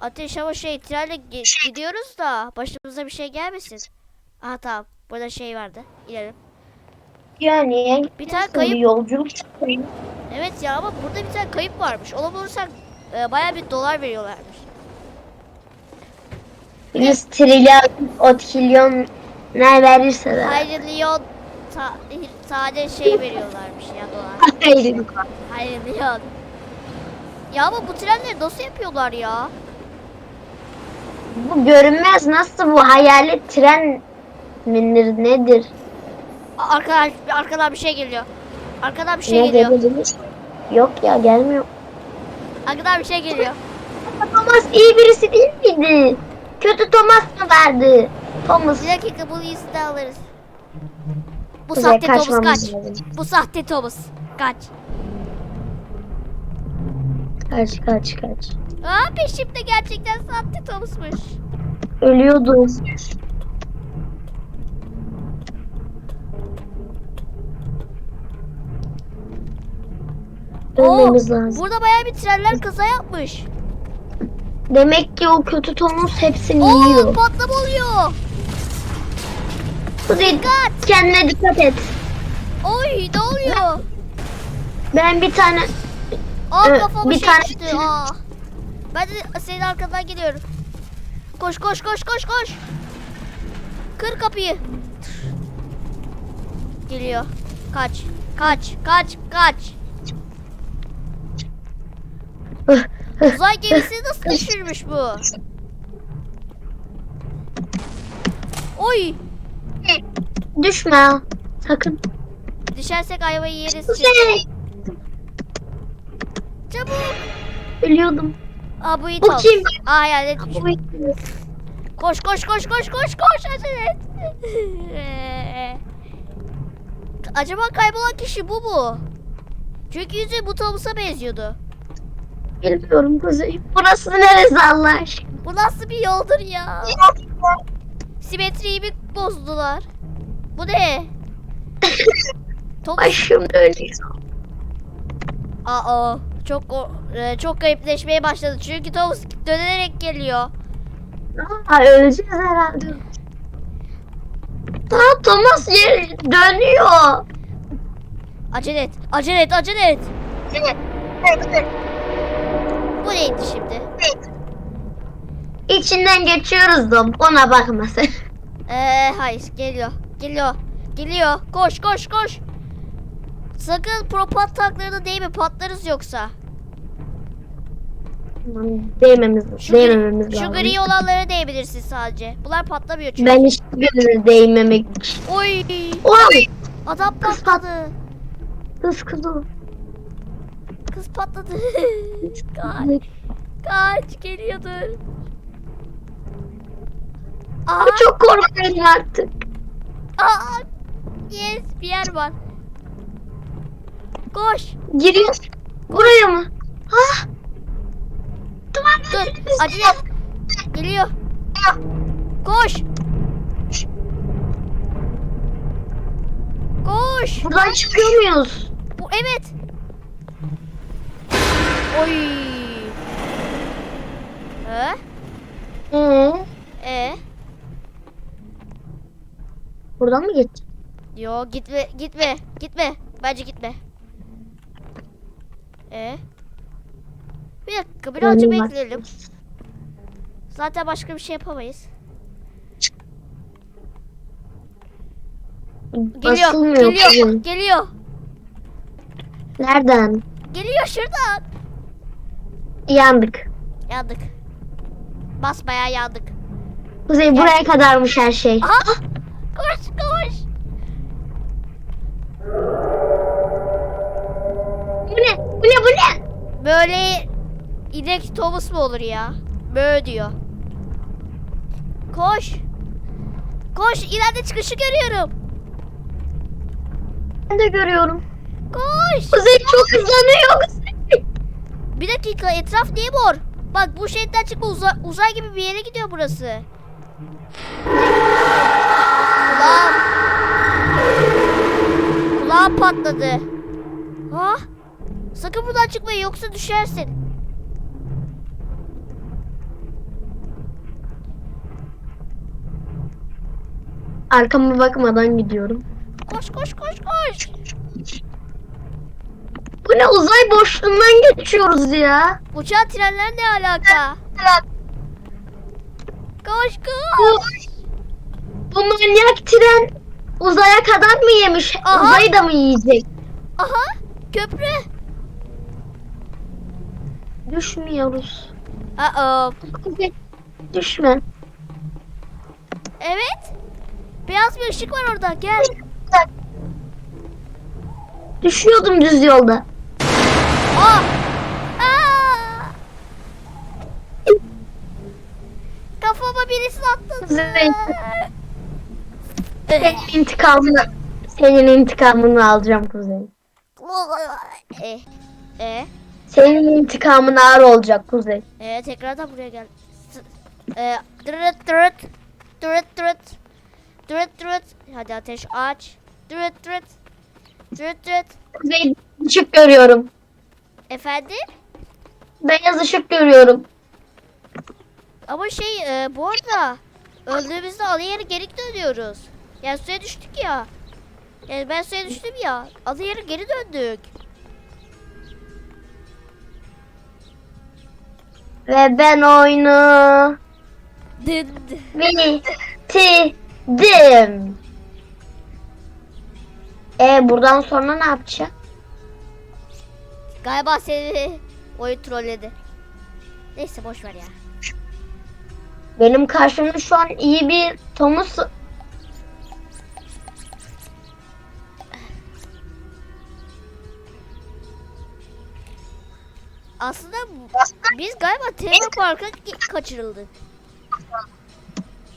Ateş ama şey trenle gi- gidiyoruz da başımıza bir şey gelmesin. Aha tamam. Burada şey vardı. İnelim. Yani Bir tane kayıp- bir yolculuk çıkayım. Evet ya ama burada bir tane kayıp varmış. Ona bulursak e, bayağı bir dolar veriyorlarmış. 100 trilyon, otrilyon ne verirse de. Hayır Lyon ta- sade şey veriyorlarmış ya dolar. Hayır. Hayır Lyon. Ya ama bu trenleri nasıl yapıyorlar ya? Bu görünmez nasıl bu hayalet tren midir nedir? A- Arkadan, bir şey geliyor. Arkadan bir şey ne geliyor. dediniz? Yok ya gelmiyor. Arkadan bir şey geliyor. Thomas iyi birisi değil miydi? Kötü Thomas mı verdi? Thomas. Bir dakika bunu iyisini alırız. Bu Kuzey, sahte Thomas kaç. lazım. Bu sahte Thomas. Kaç. Kaç kaç kaç. Aa peşimde gerçekten sahte Thomas'mış. Ölüyordum. Ölmemiz lazım. Burada bayağı bir trenler kaza yapmış. Demek ki o kötü Thomas hepsini Oo yiyor. patlama oluyor. Kuzey Dikkat. kendine dikkat et. Oy ne oluyor? Ben bir tane Aa kafama bir şey tane- düştü. Aa. Ben de senin arkadan gidiyorum. Koş koş koş koş koş. Kır kapıyı. Geliyor. Kaç. Kaç. Kaç. Kaç. Uzay gemisini nasıl düşürmüş bu? Oy. düşme. Sakın. Düşersek ayvayı yeriz. Kuzey. Çabuk. Ölüyordum. Aa bu iyi Bu kim? Aa hayalet. Bu Koş koş koş koş koş koş acele et. Acaba kaybolan kişi bu mu? Çünkü yüzü bu Thomas'a benziyordu. Bilmiyorum Kuzey. Burası neresi Allah aşkına? Bu nasıl bir yoldur ya? Simetriyi mi bozdular? Bu ne? Thomas... Başım dönüyor. Aa, çok o, e, çok garipleşmeye başladı. Çünkü Thomas dönerek geliyor. Aa, öleceğiz herhalde. Aa, Thomas yer dönüyor. Acele et, acele et, acele et. Evet. Evet. Bu neydi şimdi? İçinden geçiyoruz da ona bakma sen. Ee, hayır geliyor. Geliyor. Geliyor. Koş koş koş. Sakın propat taklarına değme patlarız yoksa. Değmemiz, Şu, değmememiz şu lazım. gri olanlara değebilirsin sadece. Bunlar patlamıyor çünkü. Ben hiçbirine değmemek. Oy. Oy! Adam patladı. Kız kız o. Kız patladı. kaç. Kaç geliyordur. Aa, Aa, çok korkuyorum artık. aa. Yes bir yer var. Koş. Giriyor. Buraya mı? Ah! Tamam. Dur. Acele. Geliyor. Koş. Koş. Buradan çıkıyor muyuz? Bu evet. Oy. He? Ee, E? buradan mı geç? Yo gitme gitme gitme. Bence gitme. E? Bir dakika birazcık Önüm var. bekleyelim. Zaten başka bir şey yapamayız. Geliyor, Basılmıyor geliyor, kızım. geliyor. Nereden? Geliyor şuradan. Yandık. Yandık. Basbayağı yandık. Kuzey buraya kadarmış her şey. Aha! Koş koş. Böyle inek Thomas mı olur ya? Böyle diyor. Koş. Koş ileride çıkışı görüyorum. Ben de görüyorum. Koş. Kuzey çok hızlanıyor. Bir dakika etraf niye mor? Bak bu şeritten çıkma uza- uzay gibi bir yere gidiyor burası. Kulağım. Kulağım patladı. Sakın buradan çıkma yoksa düşersin. Arkama bakmadan gidiyorum. Koş koş koş koş. Bu ne uzay boşluğundan geçiyoruz ya. Uçağa trenler ne alaka? koş koş. koş. Bu manyak tren uzaya kadar mı yemiş? Aha. Uzayı da mı yiyecek? Aha köprü. Düşmüyoruz. Aa, Düşme. evet. Beyaz bir ışık var orada. Gel. Düşüyordum düz yolda. Aa. Aa. Kafama birisi attı. Zeytin. Senin intikamını senin intikamını alacağım Kuzey. E, e, Senin intikamın ağır olacak Kuzey. e, tekrardan buraya gel. S- E, dırıt dırıt. Dırıt dırıt. Dırıt dırıt. Hadi ateş aç. Dırıt dırıt. Dırıt dırıt. Kuzey ışık görüyorum. Efendim? Beyaz ışık görüyorum. Ama şey e, bu arada öldüğümüzde ana yere geri dönüyoruz. Yani suya düştük ya. Yani ben suya düştüm ya. Ana yere geri döndük. Ve ben oyunu bitirdim. E buradan sonra ne yapacağım? Galiba seni oyun trolledi. Neyse boş ver ya. Benim karşımda şu an iyi bir Thomas Aslında biz galiba tema parka kaçırıldık.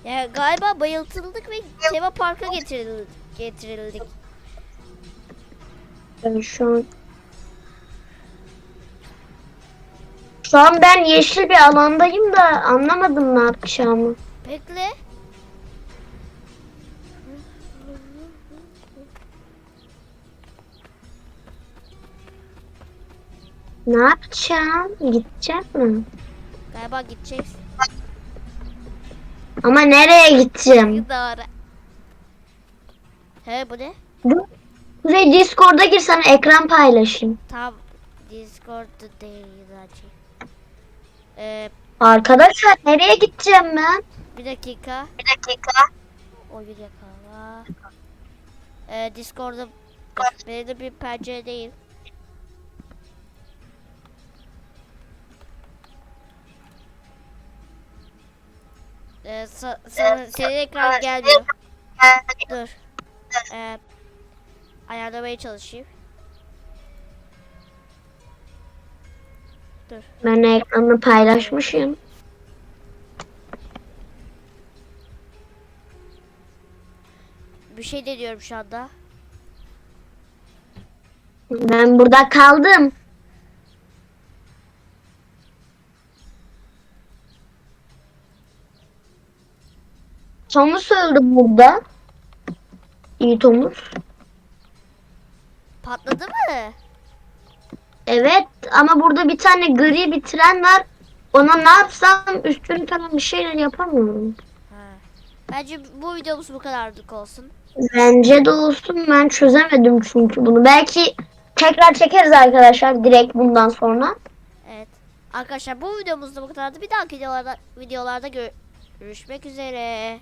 Yani galiba bayıltıldık ve tema parka getirildik. getirildik. Ben şu an Şu an ben yeşil bir alandayım da anlamadım ne yapacağımı. Bekle. Ne yapacağım? Gideceğim mi? Galiba gideceksin. Ama nereye gideceğim? Doğru. He bu ne? Dur. Kuzey Discord'a gir sana ekran paylaşayım. Tam Discord'da değil zaten. Ee, Arkadaşlar nereye gideceğim ben? bir dakika. Bir dakika. Oyun yakala. Ee, Discord'da benim de bir pencere değil. Ee, sa- sana, senin ekran gelmiyor. Dur. Ee, ayarlamaya çalışayım. Dur. Ben ekranı paylaşmışım. Bir şey deniyorum şu anda. Ben burada kaldım. Thomas öldü burada. İyi Thomas. Patladı mı? Evet ama burada bir tane gri bir tren var. Ona ne yapsam üstünü falan bir şeyler yapamıyorum. Ha. Bence bu videomuz bu kadarlık olsun. Bence de olsun ben çözemedim çünkü bunu. Belki tekrar çekeriz arkadaşlar direkt bundan sonra. Evet. Arkadaşlar bu videomuz da bu kadardı. Bir dahaki videolarda, videolarda gö- görüşmek üzere.